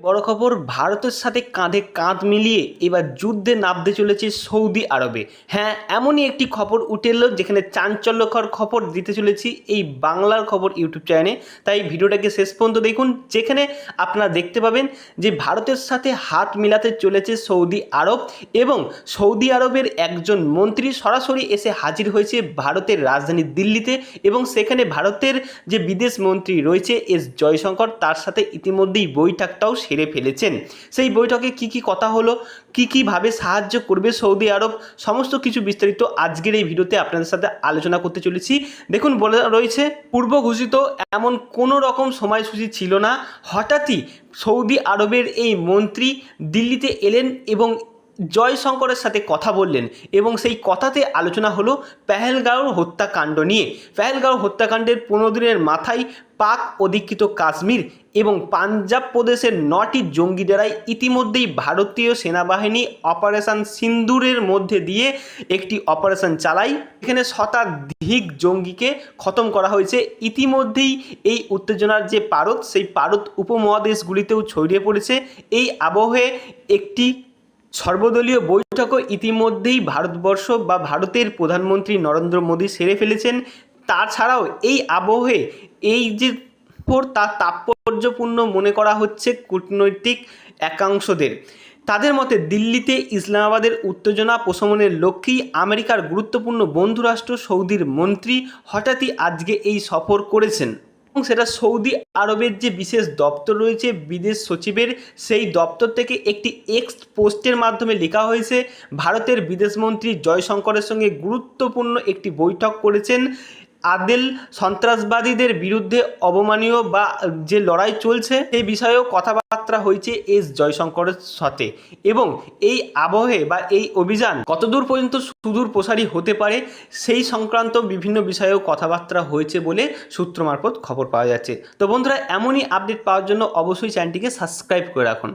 বড় খবর, ভারতের সাথে কাঁধে কাঁধ মিলিয়ে এবার যুদ্ধে নামতে চলেছে সৌদি আরবে। হ্যাঁ এমনই একটি খবর উঠে এলো যেখানে চাঞ্চল্যকর খবর দিতে চলেছি এই বাংলার খবর ইউটিউব চ্যানেলে। তাই ভিডিওটাকে শেষ পর্যন্ত দেখুন, যেখানে আপনারা দেখতে পাবেন যে ভারতের সাথে হাত মিলাতে চলেছে সৌদি আরব এবং সৌদি আরবের একজন মন্ত্রী সরাসরি এসে হাজির হয়েছে ভারতের রাজধানী দিল্লিতে এবং সেখানে ভারতের যে বিদেশ মন্ত্রী রয়েছে এস জয়শঙ্কর, তার সাথে ইতিমধ্যেই বৈঠকটাও সেরে ফেলেছেন। সেই বৈঠকে কি কি কথা হলো, কি কীভাবে সাহায্য করবে সৌদি আরব, সমস্ত কিছু বিস্তারিত আজকের এই ভিডিওতে আপনাদের সাথে আলোচনা করতে চলেছি। দেখুন, বলে রয়েছে, পূর্ব ঘোষিত এমন কোনো রকম সময়সূচি ছিল না। হঠাৎই সৌদি আরবের এই মন্ত্রী দিল্লিতে এলেন এবং জয়শঙ্করের সাথে কথা বললেন এবং সেই কথাতে আলোচনা হলো পেহেলগাঁও হত্যাকাণ্ড নিয়ে। পেহেলগাঁও হত্যাকাণ্ডের পনেরো দিনের মাথায় পাক অধিকৃত কাশ্মীর এবং পাঞ্জাব প্রদেশের নটি জঙ্গি ডেরায় ইতিমধ্যেই ভারতীয় সেনাবাহিনী অপারেশন সিন্দুরের মধ্যে দিয়ে একটি অপারেশন চালায়। এখানে শতাধিক জঙ্গিকে খতম করা হয়েছে। ইতিমধ্যেই এই উত্তেজনার যে পারত সেই পারদ উপমহাদেশগুলিতেও ছড়িয়ে পড়েছে। এই আবহে একটি সর্বদলীয় বৈঠকও ইতিমধ্যেই ভারতবর্ষ বা ভারতের প্রধানমন্ত্রী নরেন্দ্র মোদী সেরে ফেলেছেন। তাছাড়াও এই আবহে এই যে তা তাৎপর্যপূর্ণ মনে করা হচ্ছে কূটনৈতিক একাংশদের। তাদের মতে দিল্লিতে ইসলামাবাদের উত্তেজনা প্রশমনের লক্ষ্যেই আমেরিকার গুরুত্বপূর্ণ বন্ধুরাষ্ট্র সৌদির মন্ত্রী হঠাৎই আজকে এই সফর করেছেন। এবং সেটা সৌদি আরবের যে বিশেষ দপ্তর রয়েছে, বিদেশ সচিবের সেই দপ্তর থেকে একটি এক্স পোস্টের মাধ্যমে লেখা হয়েছে, ভারতের বিদেশমন্ত্রী জয়শঙ্করের সঙ্গে গুরুত্বপূর্ণ একটি বৈঠক করেছেন। আদেল সন্ত্রাসবাদীদের বিরুদ্ধে অবমানীয় বা যে লড়াই চলছে সেই বিষয়েও কথাবার্তা হয়েছে এস জয়শঙ্করের সাথে। এবং এই আবহে বা এই অভিযান কতদূর পর্যন্ত সুদূর প্রসারী হতে পারে, সেই সংক্রান্ত বিভিন্ন বিষয়েও কথাবার্তা হয়েছে বলে সূত্র মারফত খবর পাওয়া যাচ্ছে। তো বন্ধুরা, এমনই আপডেট পাওয়ার জন্য অবশ্যই চ্যানেলটিকে সাবস্ক্রাইব করে রাখুন।